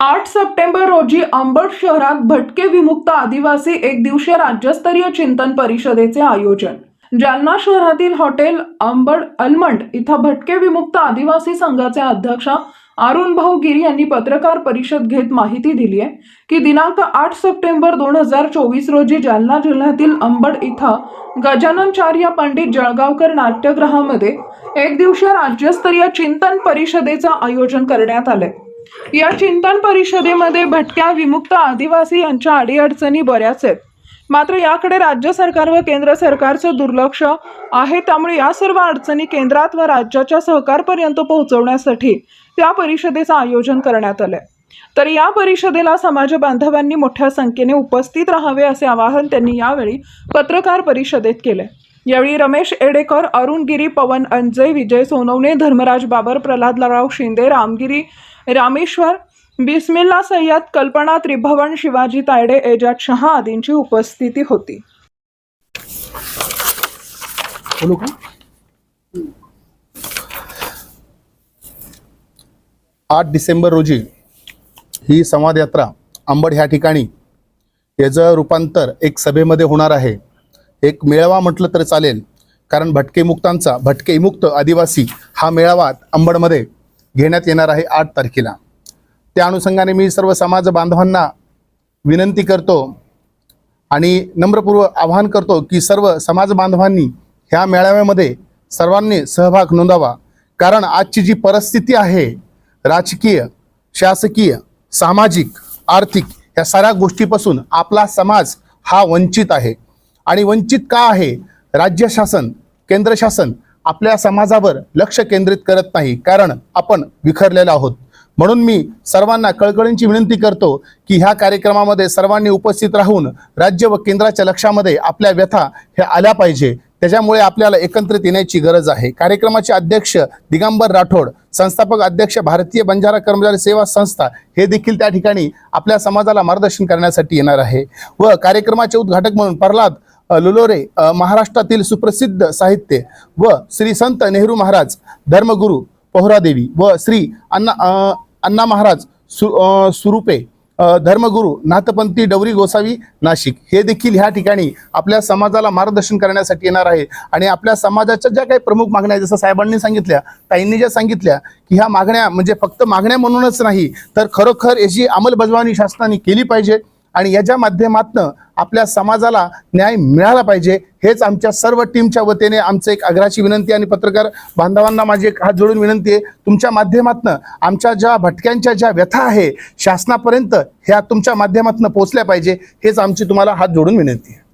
आठ सप्टेंबर रोजी अंबड शहरात भटके विमुक्त आदिवासी एक दिवसीय राज्यस्तरीय चिंतन परिषदेचे आयोजन. जालना शहरातील हॉटेल अंबड अलमंड इथं भटके विमुक्त आदिवासी संघाचे अध्यक्ष अरुण भाऊ गिरी यांनी पत्रकार परिषद घेत माहिती दिली आहे की दिनांक आठ सप्टेंबर दोन हजार चोवीस रोजी जालना जिल्ह्यातील अंबड इथं गजाननचार्य पंडित जळगावकर नाट्यगृहामध्ये एक दिवसीय राज्यस्तरीय चिंतन परिषदेचं आयोजन करण्यात आलंय. या चिंतन परिषदेमध्ये भटक्या विमुक्त आदिवासी यांच्या अडीअडचणी बऱ्याच आहेत. मात्र याकडे राज्य सरकार व केंद्र सरकारचं दुर्लक्ष आहे. त्यामुळे या सर्व अडचणी केंद्रात व राज्याच्या सहकारपर्यंत पोहोचवण्यासाठी त्या परिषदेचं आयोजन करण्यात आलंय. तर या परिषदेला समाज बांधवांनी मोठ्या संख्येने उपस्थित राहावे असे आवाहन त्यांनी यावेळी पत्रकार परिषदेत केले यावेळी रमेश एडेकर अरुण गिरी पवन अंजय विजय सोनवणे धर्मराज बाबर प्रल्हादराव शिंदे रामगिरी रामेश्वर बिस्मिल्ला सय्यद कल्पना त्रिभवन शिवाजी तायडे एजाज शहा आदींची उपस्थिती होती. आठ डिसेंबर रोजी ही संवाद यात्रा अंबड ह्या ठिकाणी याचं रूपांतर एक सभेमध्ये होणार आहे. एक मेळावा म्हटलं तर चालेल. कारण भटके मुक्तांचा भटके मुक्त आदिवासी हा मेळावा अंबडमध्ये घेण्यात येणार आहे आठ तारखेला. त्या अनुषंगाने मी सर्व समाज बांधवांना विनंती करतो आणि नम्रपूर्व आवाहन करतो की सर्व समाज बांधवांनी ह्या मेळाव्यामध्ये सर्वांनी सहभाग नोंदावा. कारण आजची जी परिस्थिती आहे राजकीय शासकीय सामाजिक आर्थिक या साऱ्या गोष्टीपासून आपला समाज हा वंचित आहे. आणि वंचित का आहे? राज्य शासन केंद्र शासन आपल्या समाजावर लक्ष केंद्रित करत नाही कारण आपण विखरलेलो आहोत. म्हणून मी सर्वांना कळकळींची विनंती करतो की ह्या कार्यक्रमामध्ये सर्वांनी उपस्थित राहून राज्य व केंद्राच्या लक्षामध्ये आपल्या व्यथा हे आल्या पाहिजे. त्याच्यामुळे आपल्याला एकत्रित येण्याची गरज आहे. कार्यक्रमाचे अध्यक्ष दिगंबर राठोड संस्थापक अध्यक्ष भारतीय बंजारा कर्मचारी सेवा संस्था हे देखील त्या ठिकाणी आपल्या समाजाला मार्गदर्शन करण्यासाठी येणार आहे. व कार्यक्रमाचे उद्घाटक म्हणून प्रल्हाद लुलोरे महाराष्ट्रातील सुप्रसिद्ध साहित्य व श्री संत नेहरू महाराज धर्मगुरू पोहरादेवी व श्री अण्णा अण्णा महाराज सु अ, सुरुपे धर्मगुरू नाथपंथी डवरी गोसावी नाशिक. हे देखील ह्या ठिकाणी आपल्या समाजाला मार्गदर्शन करण्यासाठी येणार आहे. आणि आपल्या समाजाच्या ज्या काही प्रमुख मागण्या आहेत, जसं साहेबांनी सांगितल्या ताईंनी ज्या सांगितल्या की ह्या मागण्या म्हणजे फक्त मागण्या म्हणूनच नाही तर खरोखर याची अंमलबजावणी शासनाने केली पाहिजे. आणि याच्या माध्यमातनं आपल्या समाजाला न्याय मिळाला पाहिजे हेच आमच्या सर्व टीमच्या वतीने आमचं एक आग्रहाची विनंती आणि पत्रकार बांधवांना माझी एक हात जोडून विनंती आहे. तुमच्या माध्यमातनं आमच्या ज्या भटक्यांच्या ज्या व्यथा आहे शासनापर्यंत ह्या तुमच्या माध्यमातून पोचल्या पाहिजे हेच आमची तुम्हाला हात जोडून विनंती आहे.